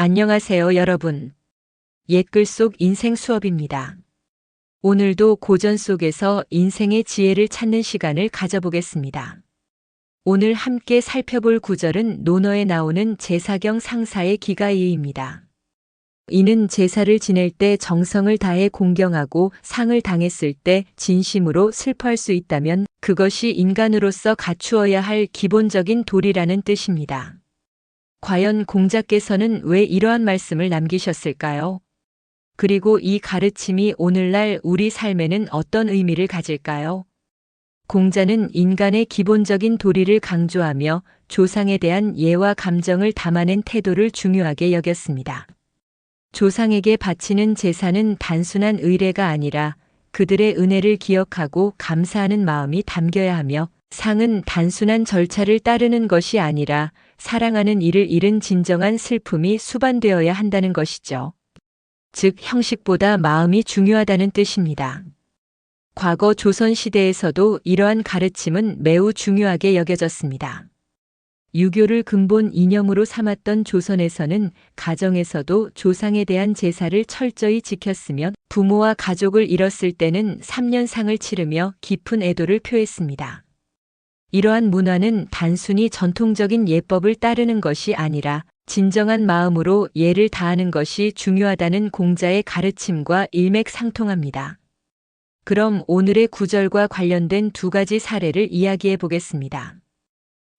안녕하세요, 여러분. 옛글 속 인생 수업입니다. 오늘도 고전 속에서 인생의 지혜를 찾는 시간을 가져보겠습니다. 오늘 함께 살펴볼 구절은 논어에 나오는 제사경 상사의 기가이입니다. 이는 제사를 지낼 때 정성을 다해 공경하고 상을 당했을 때 진심으로 슬퍼할 수 있다면 그것이 인간으로서 갖추어야 할 기본적인 도리라는 뜻입니다. 과연 공자께서는 왜 이러한 말씀을 남기셨을까요? 그리고 이 가르침이 오늘날 우리 삶에는 어떤 의미를 가질까요? 공자는 인간의 기본적인 도리를 강조하며 조상에 대한 예와 감정을 담아낸 태도를 중요하게 여겼습니다. 조상에게 바치는 제사는 단순한 의례가 아니라 그들의 은혜를 기억하고 감사하는 마음이 담겨야 하며 상은 단순한 절차를 따르는 것이 아니라 사랑하는 이를 잃은 진정한 슬픔이 수반되어야 한다는 것이죠. 즉, 형식보다 마음이 중요하다는 뜻입니다. 과거 조선시대에서도 이러한 가르침은 매우 중요하게 여겨졌습니다. 유교를 근본 이념으로 삼았던 조선에서는 가정에서도 조상에 대한 제사를 철저히 지켰으며 부모와 가족을 잃었을 때는 3년상을 치르며 깊은 애도를 표했습니다. 이러한 문화는 단순히 전통적인 예법을 따르는 것이 아니라 진정한 마음으로 예를 다하는 것이 중요하다는 공자의 가르침과 일맥상통합니다. 그럼 오늘의 구절과 관련된 두 가지 사례를 이야기해 보겠습니다.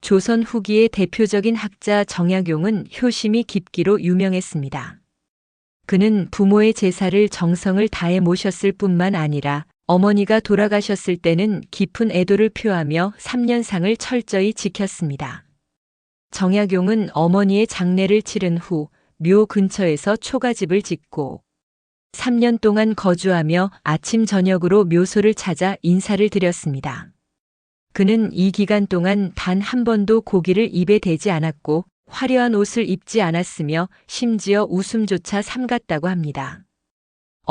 조선 후기의 대표적인 학자 정약용은 효심이 깊기로 유명했습니다. 그는 부모의 제사를 정성을 다해 모셨을 뿐만 아니라 어머니가 돌아가셨을 때는 깊은 애도를 표하며 3년상을 철저히 지켰습니다. 정약용은 어머니의 장례를 치른 후 묘 근처에서 초가집을 짓고 3년 동안 거주하며 아침 저녁으로 묘소를 찾아 인사를 드렸습니다. 그는 이 기간 동안 단 한 번도 고기를 입에 대지 않았고 화려한 옷을 입지 않았으며 심지어 웃음조차 삼갔다고 합니다.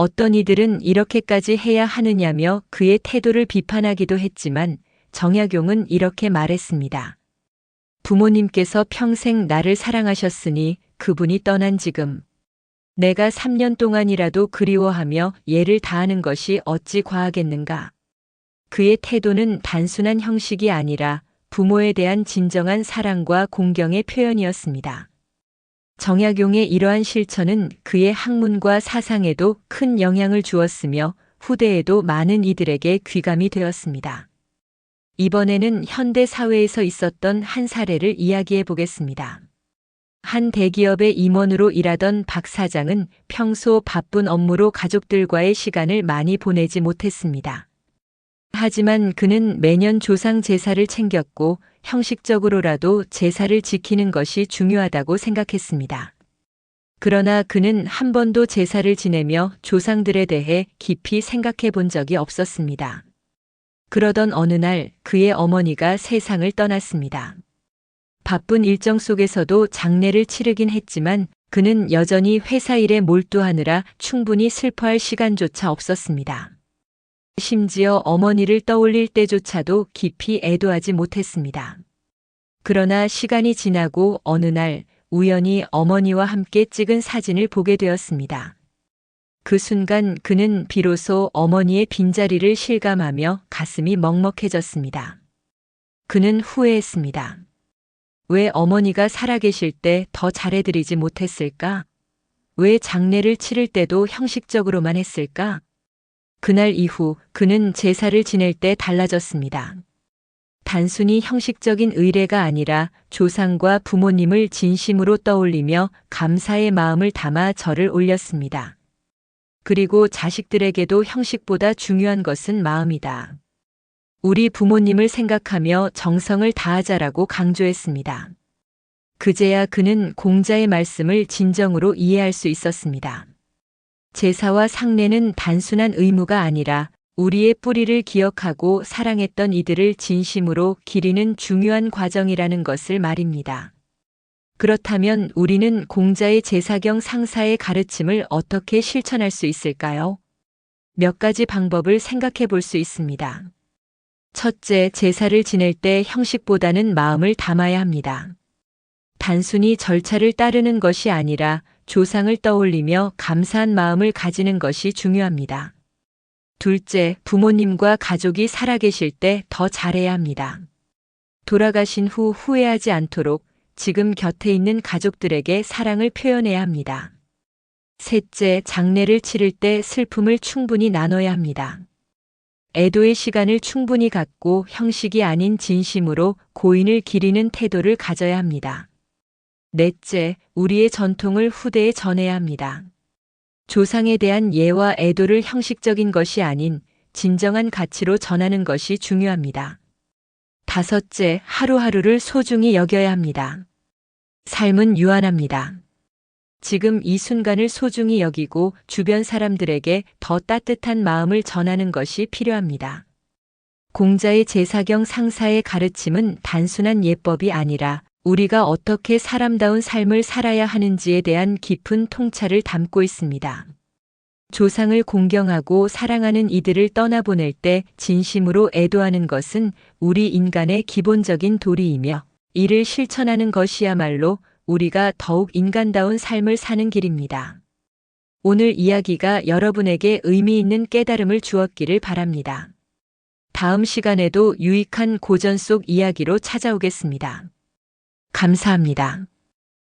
어떤 이들은 이렇게까지 해야 하느냐며 그의 태도를 비판하기도 했지만 정약용은 이렇게 말했습니다. 부모님께서 평생 나를 사랑하셨으니 그분이 떠난 지금 내가 3년 동안이라도 그리워하며 예를 다하는 것이 어찌 과하겠는가. 그의 태도는 단순한 형식이 아니라 부모에 대한 진정한 사랑과 공경의 표현이었습니다. 정약용의 이러한 실천은 그의 학문과 사상에도 큰 영향을 주었으며 후대에도 많은 이들에게 귀감이 되었습니다. 이번에는 현대 사회에서 있었던 한 사례를 이야기해 보겠습니다. 한 대기업의 임원으로 일하던 박 사장은 평소 바쁜 업무로 가족들과의 시간을 많이 보내지 못했습니다. 하지만 그는 매년 조상 제사를 챙겼고 형식적으로라도 제사를 지키는 것이 중요하다고 생각했습니다. 그러나 그는 한 번도 제사를 지내며 조상들에 대해 깊이 생각해 본 적이 없었습니다. 그러던 어느 날 그의 어머니가 세상을 떠났습니다. 바쁜 일정 속에서도 장례를 치르긴 했지만 그는 여전히 회사 일에 몰두하느라 충분히 슬퍼할 시간조차 없었습니다. 심지어 어머니를 떠올릴 때조차도 깊이 애도하지 못했습니다. 그러나 시간이 지나고 어느 날 우연히 어머니와 함께 찍은 사진을 보게 되었습니다. 그 순간 그는 비로소 어머니의 빈자리를 실감하며 가슴이 먹먹해졌습니다. 그는 후회했습니다. 왜 어머니가 살아계실 때 더 잘해드리지 못했을까? 왜 장례를 치를 때도 형식적으로만 했을까? 그날 이후 그는 제사를 지낼 때 달라졌습니다. 단순히 형식적인 의례가 아니라 조상과 부모님을 진심으로 떠올리며 감사의 마음을 담아 절을 올렸습니다. 그리고 자식들에게도 형식보다 중요한 것은 마음이다. 우리 부모님을 생각하며 정성을 다하자라고 강조했습니다. 그제야 그는 공자의 말씀을 진정으로 이해할 수 있었습니다. 제사와 상례는 단순한 의무가 아니라 우리의 뿌리를 기억하고 사랑했던 이들을 진심으로 기리는 중요한 과정이라는 것을 말입니다. 그렇다면 우리는 공자의 제사경 상사의 가르침을 어떻게 실천할 수 있을까요? 몇 가지 방법을 생각해 볼 수 있습니다. 첫째, 제사를 지낼 때 형식보다는 마음을 담아야 합니다. 단순히 절차를 따르는 것이 아니라 조상을 떠올리며 감사한 마음을 가지는 것이 중요합니다. 둘째, 부모님과 가족이 살아계실 때 더 잘해야 합니다. 돌아가신 후 후회하지 않도록 지금 곁에 있는 가족들에게 사랑을 표현해야 합니다. 셋째, 장례를 치를 때 슬픔을 충분히 나눠야 합니다. 애도의 시간을 충분히 갖고 형식이 아닌 진심으로 고인을 기리는 태도를 가져야 합니다. 넷째, 우리의 전통을 후대에 전해야 합니다. 조상에 대한 예와 애도를 형식적인 것이 아닌 진정한 가치로 전하는 것이 중요합니다. 다섯째, 하루하루를 소중히 여겨야 합니다. 삶은 유한합니다. 지금 이 순간을 소중히 여기고 주변 사람들에게 더 따뜻한 마음을 전하는 것이 필요합니다. 공자의 제사경 상사의 가르침은 단순한 예법이 아니라 우리가 어떻게 사람다운 삶을 살아야 하는지에 대한 깊은 통찰을 담고 있습니다. 조상을 공경하고 사랑하는 이들을 떠나보낼 때 진심으로 애도하는 것은 우리 인간의 기본적인 도리이며 이를 실천하는 것이야말로 우리가 더욱 인간다운 삶을 사는 길입니다. 오늘 이야기가 여러분에게 의미 있는 깨달음을 주었기를 바랍니다. 다음 시간에도 유익한 고전 속 이야기로 찾아오겠습니다. 감사합니다.